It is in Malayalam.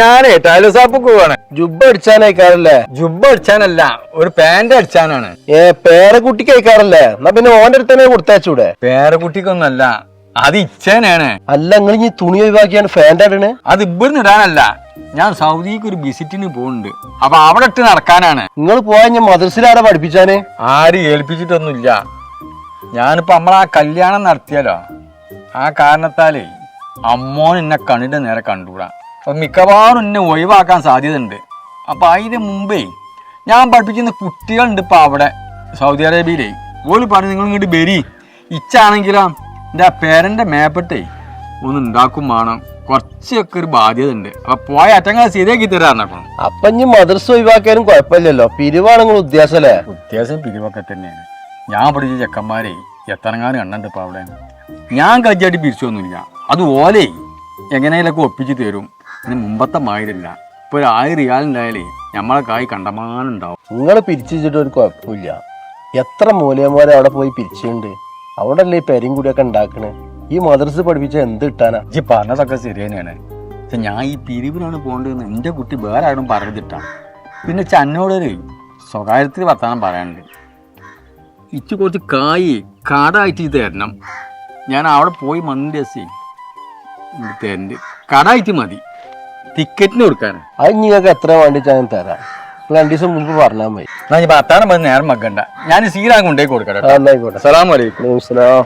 ഞാനേ ടൈലർ ഷോപ്പിൽ പോവാണ്. ജുബ്ബ അടിച്ചാനയക്കാറല്ലേ ജുബ്ബ അടിച്ചാനല്ല ഒരു പാന്റ് അടിച്ചാനാണ്. ഏ പേരക്കുട്ടിക്ക് അയക്കാറല്ലേ? എന്നാ പിന്നെ ഓന്റെ അടുത്തന്നെ കൊടുത്തയച്ചൂടെ? പേരക്കുട്ടിക്കൊന്നല്ല അത് ഇച്ചേനാണ് അല്ല നിങ്ങൾ ഈ തുണി ഒഴിവാക്കിയാണ് ഫാന്റെ ഇടണ്? അത് ഇവിടുന്ന് ഇടാനല്ല. ഞാൻ സൗദിക്ക് ഒരു വിസിറ്റിന് പോകുന്നുണ്ട് അപ്പൊ അവിടെ ഇട്ട് നടക്കാനാണ്. നിങ്ങൾ പോയാൽ ഞാൻ മദ്രസിലാരെ പഠിപ്പിച്ചാന്? ആരും ഏൽപ്പിച്ചിട്ടൊന്നുമില്ല. ഞാനിപ്പോ നമ്മളാ കല്യാണം നടത്തിയാലോ? ആ കാരണത്താലേ അമ്മോൻ എന്നെ കണ്ണിന്റെ നേരെ കണ്ടുകൂടാ അപ്പൊ മിക്കവാറും എന്നെ ഒഴിവാക്കാൻ സാധ്യതയുണ്ട്. അപ്പൊ അതിന് മുമ്പേ ഞാൻ പഠിപ്പിക്കുന്ന കുട്ടികളുണ്ട് ഇപ്പൊ അവിടെ സൗദി അറേബ്യയിലേ. ഓൽ പറഞ്ഞു നിങ്ങൾ ഇങ്ങോട്ട് ബരി ഇച്ചാണെങ്കിലോ എന്റെ ആ പേരന്റെ മേപ്പട്ടേ ഒന്ന് ഉണ്ടാക്കും വേണം കുറച്ചൊക്കെ ഒരു ബാധ്യത ഉണ്ട് അപ്പൊ പോയ അറ്റങ്ങൾ ശരിയാക്കി തരാറുണ്ടാക്കണം അപ്പൊ ഇനി മദ്രസ ഒഴിവാക്കാനും കുഴപ്പമില്ലല്ലോ. പിരിവാണെങ്കിൽ നിങ്ങൾ ഉദ്ദേശം പിരിവൊക്കെ തന്നെയാണ്. ഞാൻ പഠിച്ച ചെക്കന്മാരെ എത്രങ്ങാനും എണ്ണുണ്ട് ഇപ്പൊ അവിടെ. ഞാൻ കജ്ജായിട്ട് പിരിച്ചൊന്നുമില്ല. അത് ഓലേ. എങ്ങനെയൊക്കെ ഒപ്പിച്ച് തരും. അതിന് മുമ്പത്തെ മാതിരില്ല ഇപ്പൊ ഒരു ആയിരം റിയാലുണ്ടായാലേ നമ്മളെ കായ് കണ്ടമാനം ഉണ്ടാവും. നിങ്ങൾ പിരിച്ചിട്ട് ഒരു കുഴപ്പമില്ല. എത്ര മൂലയന്മാരെ അവിടെ പോയി പിരിച്ചുണ്ട് അവിടെ അല്ലേ ഈ പെരും കൂടിയൊക്കെ ഉണ്ടാക്കണേ? ഈ മദർസ് പഠിപ്പിച്ച എന്ത് കിട്ടാനാ? ഈ പറഞ്ഞതൊക്കെ ശരി തന്നെയാണ് പക്ഷെ ഞാൻ ഈ പിരിവിനാണ് പോകേണ്ടതെന്ന് എന്റെ കുട്ടി വേറെ ആരും പറഞ്ഞിട്ടാ പിന്നെ ചന്നോടൊരു സ്വകാര്യത്തിൽ വർത്താനം പറയാനുണ്ട്. ഇച്ച് കുറച്ച് കായ് കാടായിട്ട് തരണം. ഞാൻ അവിടെ പോയി മന്തി തരണ്ട് കടായിട്ട് മതി. ടിക്കറ്റിന് കൊടുക്കാനാണ് അത് നിങ്ങൾക്ക് എത്ര വേണ്ടി ഞാൻ തരാം. രണ്ടു ദിവസം മുമ്പ് പറഞ്ഞാൽ മതി. ഞാൻ വർത്താനം പറഞ്ഞ് നേരം മക്കണ്ട ഞാൻ സീരാ കൊണ്ടേ കൊടുക്കട്ടെ ആ, എന്നായിക്കോട്ടെ സലാം.